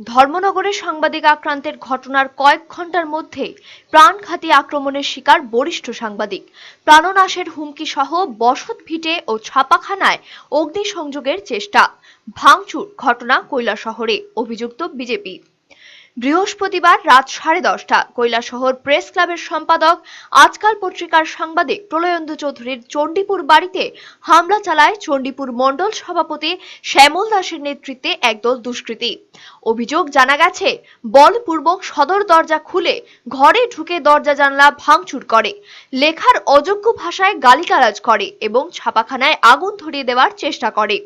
ধর্মনগরে সাংবাদিক আক্রান্তের ঘটনার কয়েক ঘণ্টার মধ্যে প্রাণঘাতী আক্রমণের শিকার বরিষ্ঠ সাংবাদিক। প্রাণনাশের হুমকি সহ বসত ভিটে ও ছাপাখানায় অগ্নিসংযোগের চেষ্টা। ভাঙচুর ঘটনা কৈলা শহরে অভিযুক্ত বিজেপি। বৃহস্পতিবার রাত সাড়ে দশটা। কৈলাসহর প্রেস ক্লাবের সম্পাদক, আজকাল পত্রিকার সাংবাদিক প্রলয়ন্দু চৌধুরীর চণ্ডীপুর বাড়িতে হামলা চালায় চণ্ডীপুর মণ্ডল সভাপতি শ্যামল দাসের নেতৃত্বে একদল দুষ্কৃতী। অভিযোগ জানা গেছে বলপূর্বক সদর দরজা খুলে ঘরে ঢুকে দরজা জানলা ভাঙচুর করে। লেখার অযোগ্য ভাষায় গালিগালাজ করে এবং ছাপাখানায় আগুন ধরিয়ে দেওয়ার চেষ্টা করে।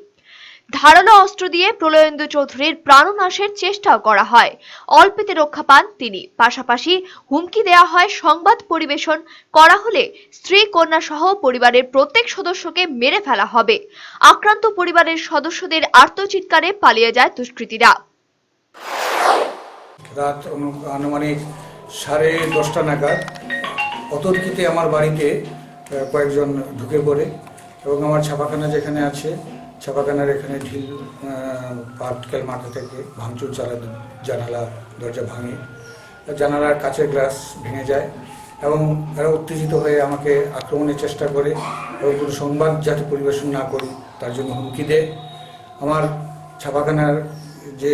ধারালো অস্ত্র দিয়ে প্রলয়েন্দু চৌধুরীর প্রাণনাশের চেষ্টাও করা হয়। অল্পেতে রক্ষা পান তিনি। পাশাপাশি হুমকি দেওয়া হয় সংবাদ পরিবেশন করা হলে স্ত্রী, কন্যা সহ পরিবারের প্রত্যেক সদস্যকে মেরে ফেলা হবে। আক্রান্ত পরিবারের সদস্যদের আর্তচিৎকারে পালিয়ে যায় দুষ্কৃতীরা। রাত আনুমানিক সাড়ে দশটা নাগাদ অতর্কিতে আমার বাড়িতে কয়েকজন ঢুকে পড়ে। এবং আমার ছাপাখানা যেখানে আছে, ছাপাখানার এখানে ঢিল পাটকেল মাথা থেকে ভাঙচুর চালা জানালা, দরজা ভাঙে। জানালার কাচের গ্লাস ভেঙে যায় এবং তারা উত্তেজিত হয়ে আমাকে আক্রমণের চেষ্টা করে এবং কোনো সংবাদ যাতে পরিবেশন না করি, তার জন্য হুমকি দেয়। আমার ছাপাখানার যে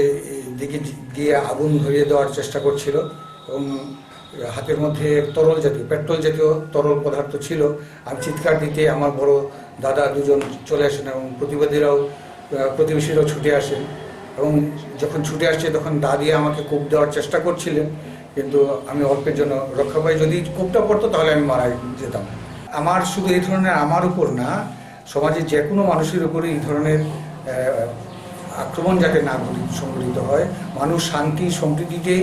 দিকে গিয়ে আগুন ধরিয়ে দেওয়ার চেষ্টা করছিল এবং হাতের মধ্যে তরল জাতীয়, পেট্রোল জাতীয় তরল পদার্থ ছিল। আমি চিৎকার দিতে আমার বড় দাদা দুজন চলে আসেন এবং প্রতিবাদীরাও প্রতিবেশীরাও ছুটে আসেন। এবং যখন ছুটে আসছে তখন দা দিয়ে আমাকে কূপ দেওয়ার চেষ্টা করছিলেন, কিন্তু আমি অল্পের জন্য রক্ষা পাই। যদি কূপটা পড়তো তাহলে আমি মারা যেতাম। আমার শুধু এই ধরনের আমার উপর না, সমাজে যে কোনো মানুষের উপরে এই ধরনের আক্রমণ যাতে না সংঘটিত হয়, মানুষ শান্তি সম্প্রীতিতে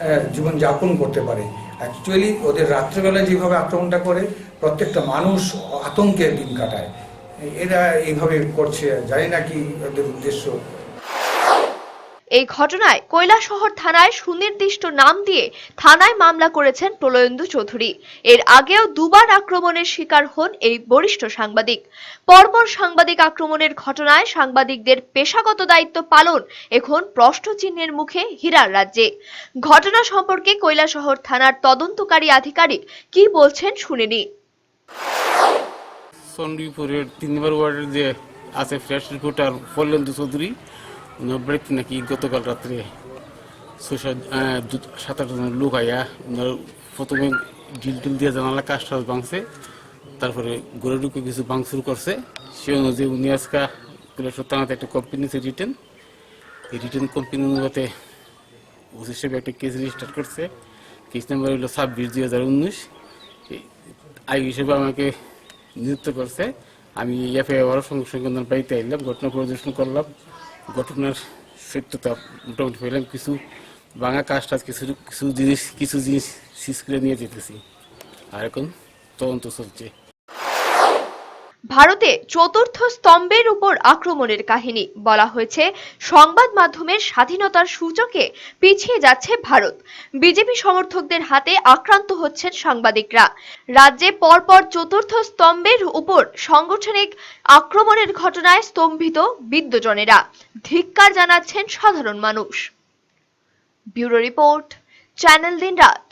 আহ, জীবনযাপন করতে পারে। অ্যাকচুয়ালি ওদের রাত্রেবেলা যেভাবে আক্রমণটা করে প্রত্যেকটা মানুষ আতঙ্কের দিন কাটায়। এরা এইভাবে করছে জানি না কি ওদের উদ্দেশ্য। এই ঘটনায় কৈলাসহর থানায় সুনির্দিষ্ট নাম দিয়ে থানায় মামলা করেছেন প্রলয়েন্দু চৌধুরী। এর আগেও দুবার আক্রমণের শিকার হন এই বরিষ্ঠ সাংবাদিক। পরপর সাংবাদিক আক্রমণের ঘটনায় সাংবাদিকদের পেশাগত দায়িত্ব পালন এখন প্রশ্নচিহ্নের মুখে হীরার রাজ্যে। ঘটনা সম্পর্কে কৈলাসহর থানার তদন্তকারী আধিকারিক কি বলছেন শুনে নিন চণ্ডীপুরের তিন নম্বর ওয়ার্ডের যে আছে ফ্রেশ রিপোর্টার ফলেন্দু চৌধুরী বাড়িতে নাকি গতকাল রাত্রে ছয় সাত আহ, দু- সাত আট জন লোক আইয়া ওনার প্রথমে ডিল টিল দিয়ে জানালা কাজ টাজ ভাঙছে তারপরে গড়ে ঢুকে কিছু ভাঙচুর করছে সে অনুযায়ী উনি আজকা থানাতে একটা কোম্পানি রিটার্ন এই রিটার্ন কোম্পানি অনুপাতে ওসি হিসেবে একটা কেস রেজিস্টার করছে কেস নাম্বার হলো ছাব্বিশ দুই হাজার উনিশ আই হিসেবে আমাকে নিযুক্ত করছে আমি এফআইআর সঙ্গে সঙ্গে ওনার বাড়িতে এলাম ঘটনা পরিদর্শন করলাম ঘটনার সত্যতা মোটামুটি পেলাম কিছু, ভাঙা কাজ টাজ কিছু কিছু জিনিস কিছু জিনিস সিস করে নিয়ে যেতেছি। আর এখন তদন্ত চলছে। ভারতে চতুর্থ স্তম্ভের উপর আক্রমণের কাহিনী বলা হয়েছে। সংবাদ মাধ্যমের স্বাধীনতার সূচকে পিছিয়ে যাচ্ছে ভারত। বিজেপি সমর্থকদের হাতে আক্রান্ত হচ্ছেন সাংবাদিকরা। রাজ্যে পরপর চতুর্থ স্তম্ভের উপর সাংগঠনিক আক্রমণের ঘটনায় স্তম্ভিত বিদ্যজনেরা। ধিক্কার জানাচ্ছেন সাধারণ মানুষ। ব্যুরো রিপোর্ট, চ্যানেল দিন রাত